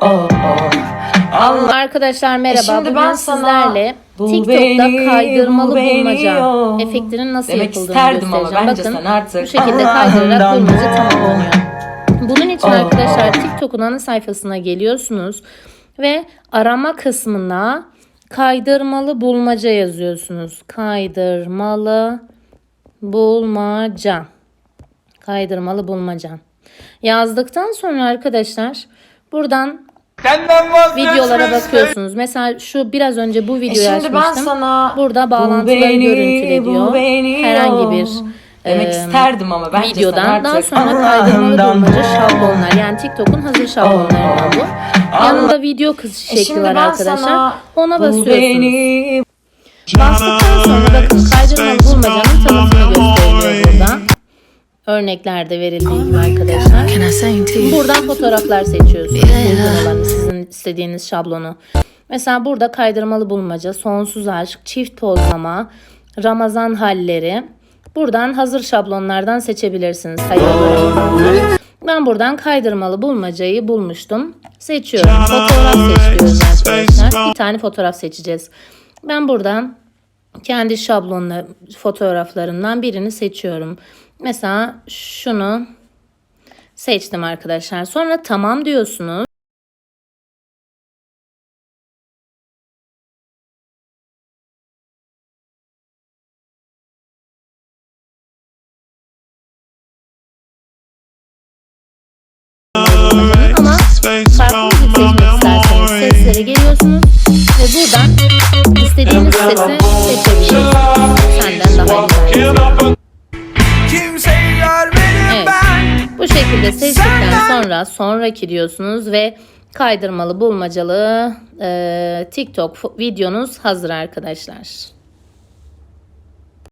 oh oh. Allah Arkadaşlar merhaba. E şimdi Bugün ben sizlerle bu TikTok'ta beni, kaydırmalı bulmaca yok efektinin nasıl demek yapıldığını isterdim ama göstereceğim. bence Bakın sen artık bu şekilde kaydırarak bulmaca tamamlanıyor. Bunun için Oh. arkadaşlar TikTok'un ana sayfasına geliyorsunuz ve arama kısmına kaydırmalı bulmaca yazıyorsunuz. Kaydırmalı bulmaca. Kaydırmalı bulmaca. Yazdıktan sonra arkadaşlar buradan videolara bakıyorsunuz. Mesela şu biraz önce bu E videoyu ben açmıştım. sana Burada bu bağlantıları beni, görüntüle bu diyor. beni Herhangi bir demek e, isterdim ama bence sen videodan daha sonra kaydırmalı ol. şablonlar. Yani TikTok'un hazır şablonlarından bu. Yanında video kız E şekli şimdi var ben arkadaşlar. Ona basıyorsunuz. beni Bastıktan sonra bakın Örneklerde verildiği gibi arkadaşlar. Buradan fotoğraflar seçiyorsunuz. Uygun olanı, sizin istediğiniz şablonu. Mesela burada kaydırmalı bulmaca, sonsuz aşk, çift pozlama, Ramazan halleri. Buradan hazır şablonlardan seçebilirsiniz. Ben buradan kaydırmalı bulmacayı bulmuştum. Seçiyorum. Fotoğraf seçiyoruz arkadaşlar. Bir tane fotoğraf seçeceğiz. Ben buradan kendi şablonla fotoğraflarımdan birini seçiyorum. Mesela şunu seçtim arkadaşlar. Sonra tamam diyorsunuz. Ve buradan istediğiniz sesi seçebilirsiniz. Senden daha güzel. Evet. Bu şekilde seçtikten sonra sonraki diyorsunuz ve kaydırmalı bulmacalı e, TikTok videonuz hazır arkadaşlar.